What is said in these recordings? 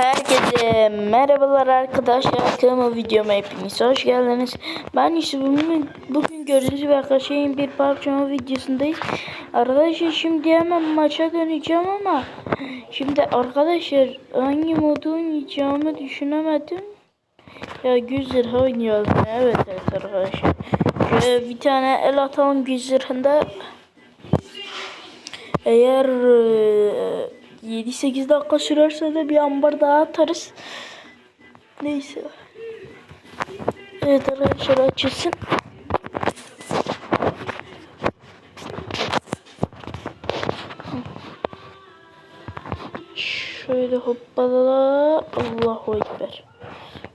Herkese merhabalar arkadaşlar. Kanalıma videoma hepiniz hoş geldiniz. Ben Yusuf bugün, bugün gördüğünüz gibi arkadaşlar bir Mobile videosundayız. Arkadaşlar şimdi hemen maça döneceğim ama şimdi arkadaşlar hangi modu oynayacağımı düşünemedim. Ya güzel oynayalım. Evet evet arkadaşlar. Şöyle bir tane el atalım güzerinde. Eğer e, 7-8 dakika sürerse de bir ambar daha atarız. Neyse. Evet arkadaşlar açılsın. Şöyle hoppala Allahu Ekber.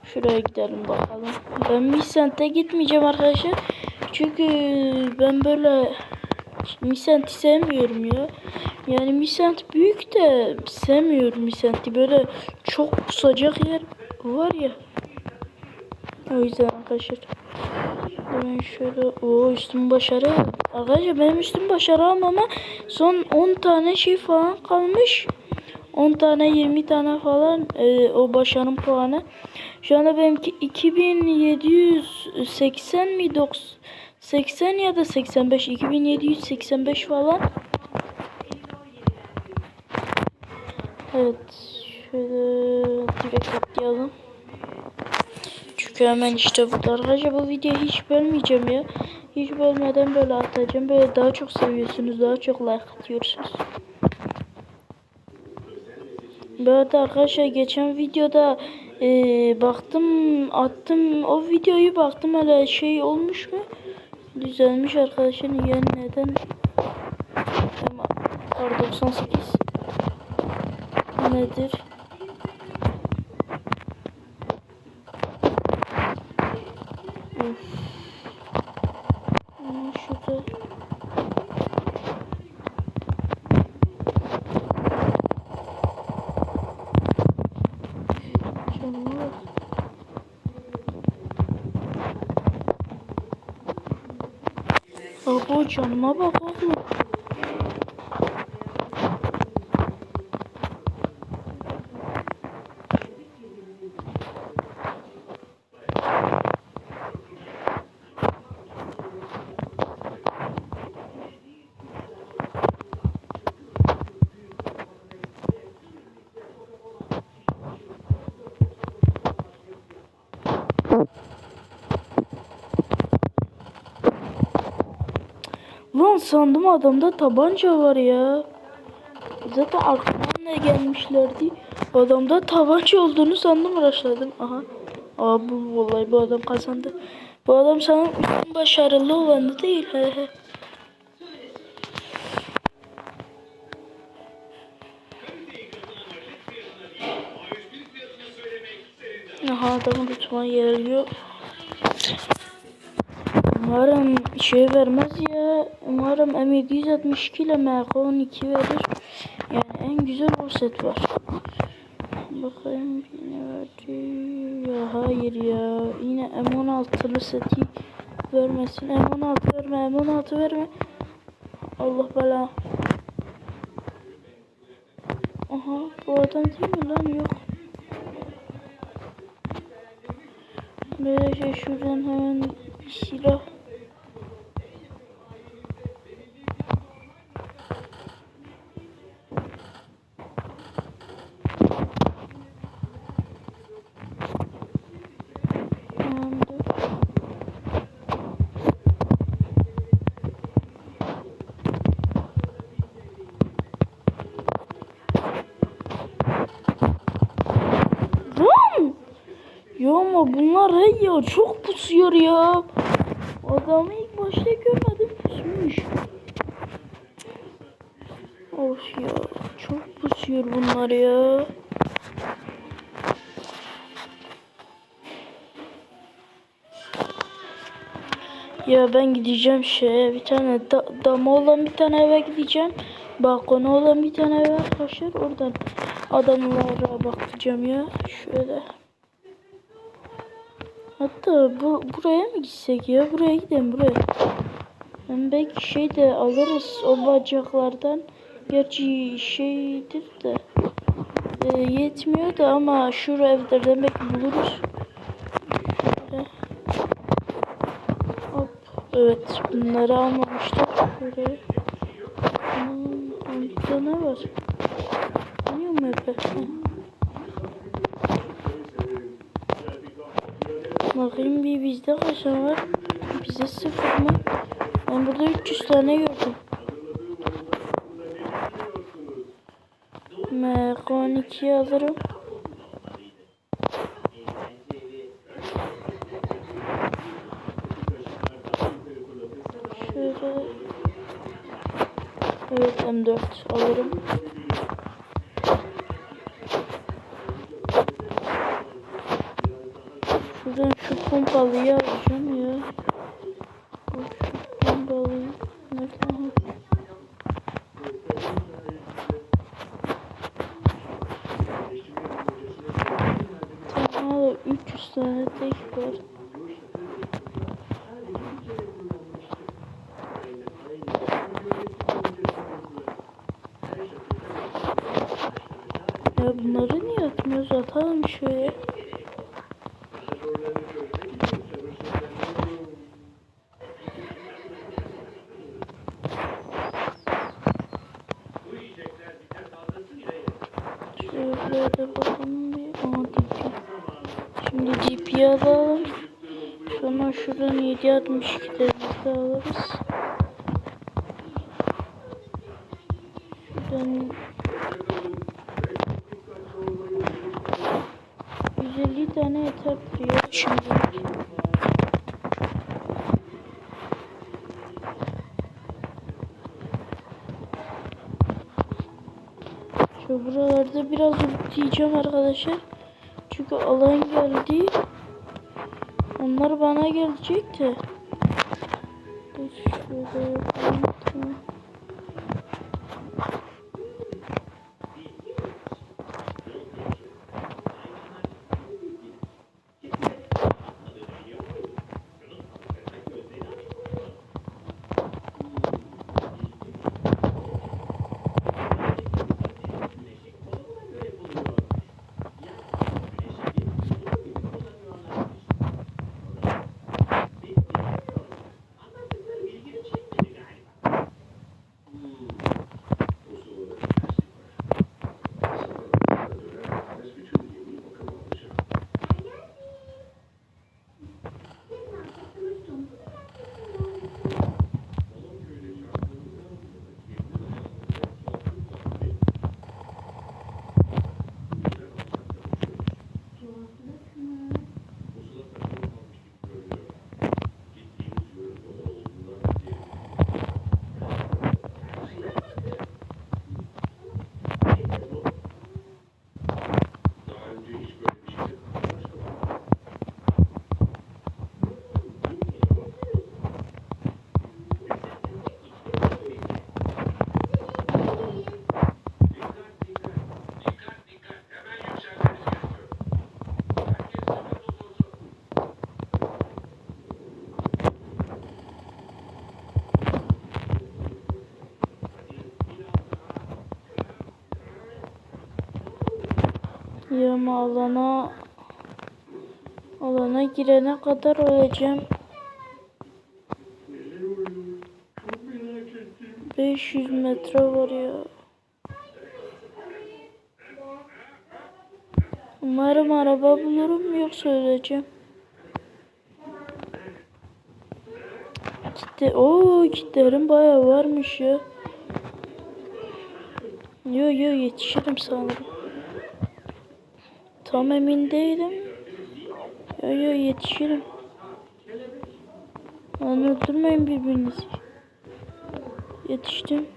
Şuraya gidelim bakalım. Ben Misent'e gitmeyeceğim arkadaşlar. Çünkü ben böyle Misent'i sevmiyorum ya. Yani Misent büyük de sevmiyorum Misent'i. Böyle çok pusacak yer var ya. O yüzden arkadaşlar. Ben şöyle o üstüm başarı. Arkadaşlar benim üstüm başarı ama son 10 tane şey falan kalmış. 10 tane 20 tane falan e, o başarım puanı. Şu anda benimki 2780 mi 90 80 ya da 85 2785 falan. Evet şöyle direkt atlayalım. Çünkü hemen işte burada arkadaşlar bu videoyu hiç bölmeyeceğim ya. Hiç bölmeden böyle atacağım. Böyle daha çok seviyorsunuz. Daha çok like atıyorsunuz. Bu arkadaşlar geçen videoda e, baktım attım o videoyu baktım hala şey olmuş mu? Düzelmiş arkadaşlar yani neden? Kar 98 nedir? Abo canıma bak oğlum. Lan sandım adamda tabanca var ya. Zaten arkadan ne gelmişlerdi. Adamda tabanca olduğunu sandım araştırdım. Aha. Aa bu vallahi bu adam kazandı. Bu adam sanırım başarılı olanı değil. He he. Adamı tutmaya geliyor. Umarım şey vermez ya. Umarım M762 ile MK12 verir. Yani en güzel o set var. Bakayım ne verdi. Ya hayır ya. Yine M16'lı seti vermesin. M16 verme, M16 verme. Allah bela. Aha bu adam değil mi lan? Yok. Böyle şey şuradan hemen bir silah. Ya çok pusuyor ya. Adamı ilk başta görmedim pusmuş. Of ya çok pusuyor bunlar ya. Ya ben gideceğim şeye bir tane da, dama olan bir tane eve gideceğim. Balkonu olan bir tane eve arkadaşlar oradan adamlara bakacağım ya. Şöyle. Hatta bu buraya mı gitsek ya? Buraya gidelim buraya. Hem belki şey de alırız o bacaklardan. Gerçi şeydir de. e, yetmiyor da ama şu evde demek buluruz. Hop. Evet bunları almamıştık. Hmm, burada ne var? Biliyor mu? Heh. Bakayım bir bizde kaç var? Bizde sıfır mı? Ben burada 300 tane gördüm. MK12'yi alırım. Şöyle. Evet M4 alırım. 300 tane tek var. Ya bunları niye atmıyoruz? Atalım şöyle. Şöyle de bakalım 7 62'lerimizi alırız. Şuradan 150 tane yeter diyor şimdi. Şu buralarda biraz ultiyeceğim arkadaşlar. Çünkü alan geldi. Onlar bana gelecek de. Dur şöyle yapalım. Tamam. Yarım alana alana girene kadar öleceğim. 500 metre var ya. Umarım araba bulurum yoksa öleceğim. Kitle, o kitlerim bayağı varmış ya. Yo yo yetişirim sanırım. Tam emin değilim. Yo yo yetişirim. Öldürmeyin birbirinizi. Yetiştim.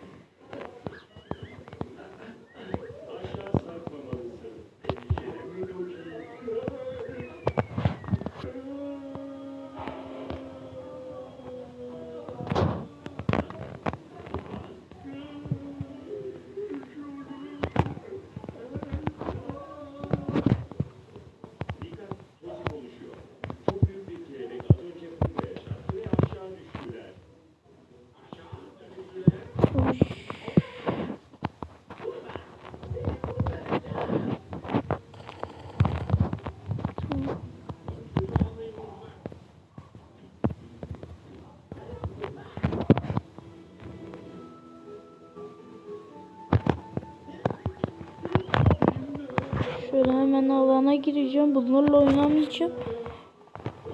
Hemen alana gireceğim. Bunlarla oynamayacağım.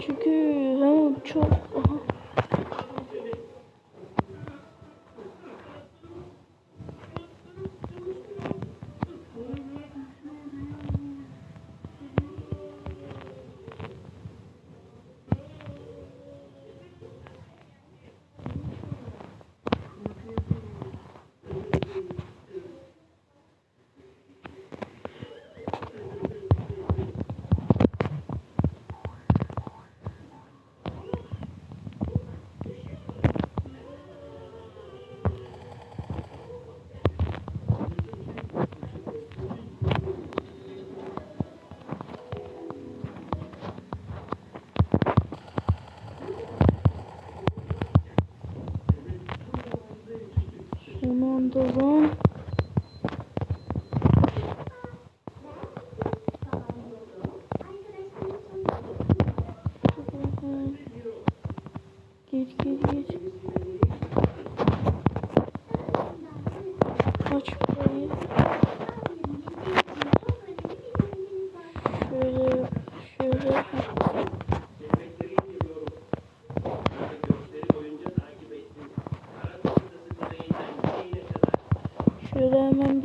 Çünkü hem çok... Aha. Son anda lan. Gir gir gir. Aç burayı. Şöyle şöyle. Şöyle hemen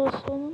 bir cam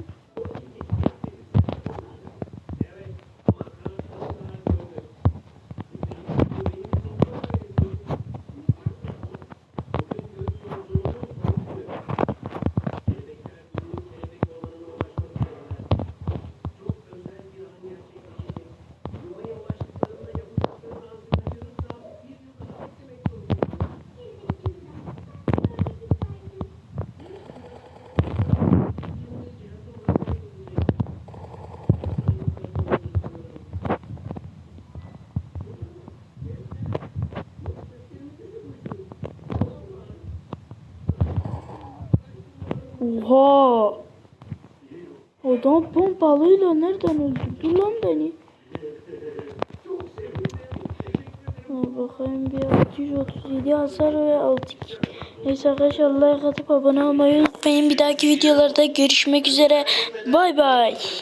Oha! Adam pompalıyla nereden öldürdü lan beni? Bakayım bir 637 hasar ve 6 Neyse arkadaşlar like atıp abone olmayı unutmayın. Bir dahaki videolarda görüşmek üzere. Bay bay.